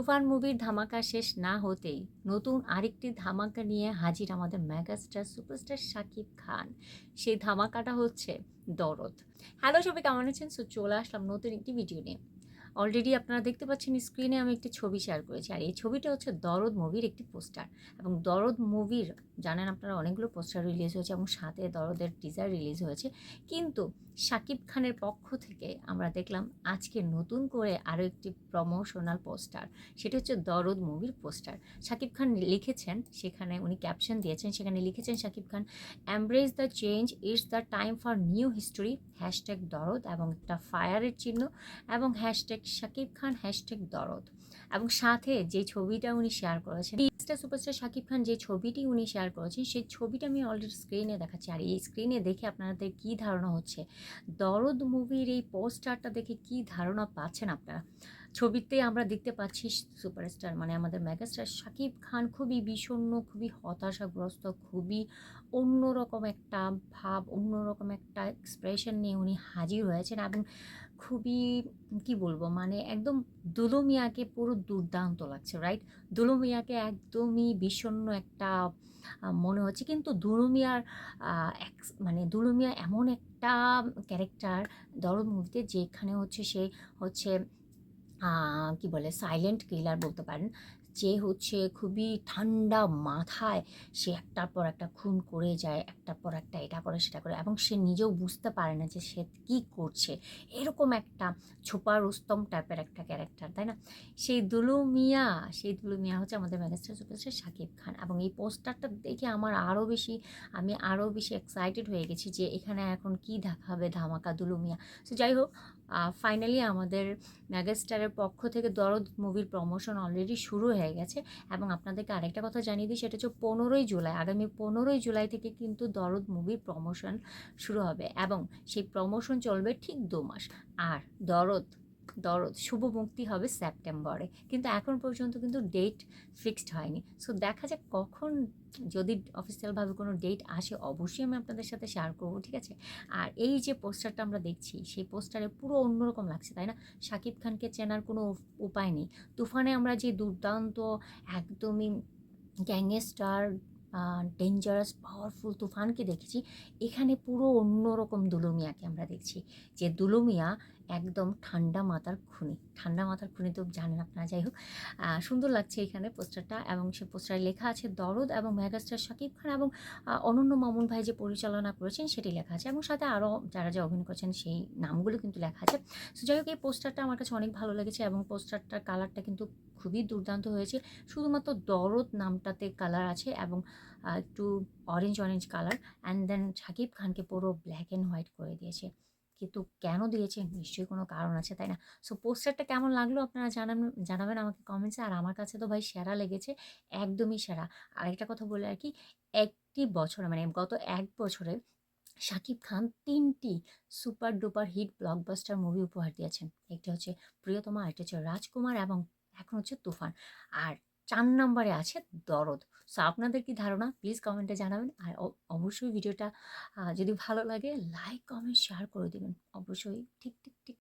তুফান মুভির ধামাকা শেষ না হতেই নতুন আরেকটি ধামাকা নিয়ে হাজির আমাদের মেগাস্টার সুপারস্টার শাকিব খান। সেই ধামাকাটা হচ্ছে দরদ। হ্যালো সবাই, কেমন আছেন? সো চলে আসলাম নতুন একটি ভিডিও নিয়ে। অলরেডি আপনারা দেখতে পাচ্ছেন স্ক্রিনে আমি একটি ছবি শেয়ার করেছি। আর এই ছবিটা হচ্ছে দরদ মুভির একটি পোস্টার এবং দরদ মুভির জানেন আপনারা অনেকগুলো পোস্টার রিলিজ হয়েছে এবং সাথে দরদের টিজার রিলিজ হয়েছে। কিন্তু শাকিব খানের পক্ষ থেকে আমরা দেখলাম আজকে নতুন করে আরও একটি প্রমোশনাল পোস্টার সেটা হচ্ছে দরদ মুভির পোস্টার শাকিব খান লিখেছেন, সেখানে উনি ক্যাপশন দিয়েছেন, সেখানে লিখেছেন Shakib Khan embrace the change it's the time for new history hashtag Dorod এবং একটা ফায়ারের চিহ্ন এবং হ্যাশট্যাগ শাকিব খান হ্যাশট্যাগ দরদ। এবং সাথে যে ছবিটা উনি শেয়ার করেছেন ইনস্টা সুপারস্টার শাকিব খান যে ছবিটি উনি শেয়ার করেছেন, সেই ছবিটা আমি অলরেডি স্ক্রিনে দেখাচ্ছি। আর এই স্ক্রিনে দেখে আপনাদের কি ধারণা হচ্ছে? দরদ মুভির এই পোস্টারটা দেখে কি ধারণা পাচ্ছেন আপনারা? ছবিতে আমরা দেখতে পাচ্ছি সুপারস্টার মানে আমাদের মেগাস্টার শাকিব খান খুবই বিষণ্ণ, খুবই হতাশাগ্রস্ত, খুবই অন্যরকম একটা ভাব, অন্যরকম একটা এক্সপ্রেশন নিয়ে উনি হাজির হয়েছেন এবং খুবই, কি বলব মানে একদম দুলু মিয়াকে পুরো দুর্দান্ত লাগছে রাইট দুলু মিয়াকে একদমই বিষণ্ণ একটা মনে হচ্ছে। কিন্তু দুলু মিয়ার মানে দুলু মিয়া এমন একটা ক্যারেক্টার দরদ মুভিতে যেখানে হচ্ছে সে হচ্ছে কি বলে সাইলেন্ট কিলার বলতে পারেন। যে হচ্ছে খুবই ঠান্ডা মাথায় সে একটার পর একটা খুন করে যায়, একটার পর একটা এটা করে, সেটা করে এবং সে নিজেও বুঝতে পারে না যে সে কী করছে। এরকম একটা ছোপা রুস্তম টাইপের একটা ক্যারেক্টার তাই না? সেই দুলু মিয়া, সেই দুলু মিয়া হচ্ছে আমাদের মেগাস্টার সুপারস্টার শাকিব খান এবং এই পোস্টারটা দেখে আমার আরও বেশি, আমি আরও বেশি এক্সাইটেড হয়ে গেছি যে এখানে এখন কি দেখাবে ধামাকা দুলু মিয়া। সো যাই হোক ফাইনালি আমাদের মেগাস্টারের পক্ষ থেকে দরদ মুভির প্রমোশন অলরেডি শুরু হয়ে গেছে এবং আপনাদেরকে আরেকটা কথা জানিয়ে দিই, সেটা হচ্ছে পনেরোই জুলাই, আগামী পনেরোই জুলাই থেকে কিন্তু দরদ মুভির প্রমোশন শুরু হবে এবং সেই প্রমোশন চলবে ঠিক দু মাস। আর দরদ দরদ, শুভ মুক্তি হবে সেপ্টেম্বরে কিন্তু এখন পর্যন্ত কিন্তু ডেট ফিক্সড হয়নি। সো দেখা যাক কখন যদি অফিসিয়ালভাবে কোনো ডেট আসে, অবশ্যই আমি আপনাদের সাথে শেয়ার করব, ঠিক আছে? আর এই যে পোস্টারটা আমরা দেখছি, সেই পোস্টারে পুরো অন্যরকম লাগছে, তাই না? শাকিব খানকে চেনার কোনো উপায় নেই। তুফানে আমরা যে দুর্দান্ত, একদমই গ্যাংস্টার ডেঞ্জারাস পাওয়ারফুল তুফানকে দেখেছি। এখানে পুরো অন্যরকম দুলুমিয়াকে আমরা দেখছি, যে দুলুমিয়া একদম ঠান্ডা মাথার খুনি। ঠান্ডা মাথার খুনি তো জানেন আপনারা, যাই হোক। সুন্দর লাগছে এখানে পোস্টারটা এবং সে পোস্টারে লেখা আছে, দরদ এবং মেগাস্টার শাকিব খান এবং অনন্য মামুন ভাই যে পরিচালনা করেছেন সেটি লেখা আছে এবং সাথে আরও যারা যা অভিনয় করেছেন সেই নামগুলো কিন্তু লেখা আছে। সো যাই হোক, এই পোস্টারটা আমার কাছে অনেক ভালো লেগেছে এবং পোস্টারটার কালারটা কিন্তু খুবই দুর্দান্ত হয়েছে। শুধুমাত্র দরদ নামটাতে কালার আছে এবং একটু orange orange colour and then Shakib খানকে পুরো ব্ল্যাক অ্যান্ড হোয়াইট করে দিয়েছে। কিন্তু কেন দিয়েছে? নিশ্চয়ই কোনো কারণ আছে, তাই না? সো পোস্টারটা কেমন লাগল আপনারা জানাবেন জানাবেন আমাকে কমেন্টসে আর আমার কাছে তো ভাই সেরা লেগেছে, একদমই সেরা। আরেকটা কথা বলে আর কি একটি বছরে মানে গত এক বছরে শাকিব খান তিনটি super duper hit blockbuster movie উপহার দিয়েছেন। একটি হচ্ছে প্রিয়তমা, আরেকটি হচ্ছে রাজকুমার, এবং এখন হচ্ছে তুফান। আর চার নম্বরে আছে দরদ। সো আপনাদের কি ধারণা? প্লিজ কমেন্টে জানাবেন। আর অবশ্যই ভিডিওটা যদি ভালো লাগে লাইক কমেন্ট শেয়ার করে দেবেন। অবশ্যই, ঠিক ঠিক ঠিক।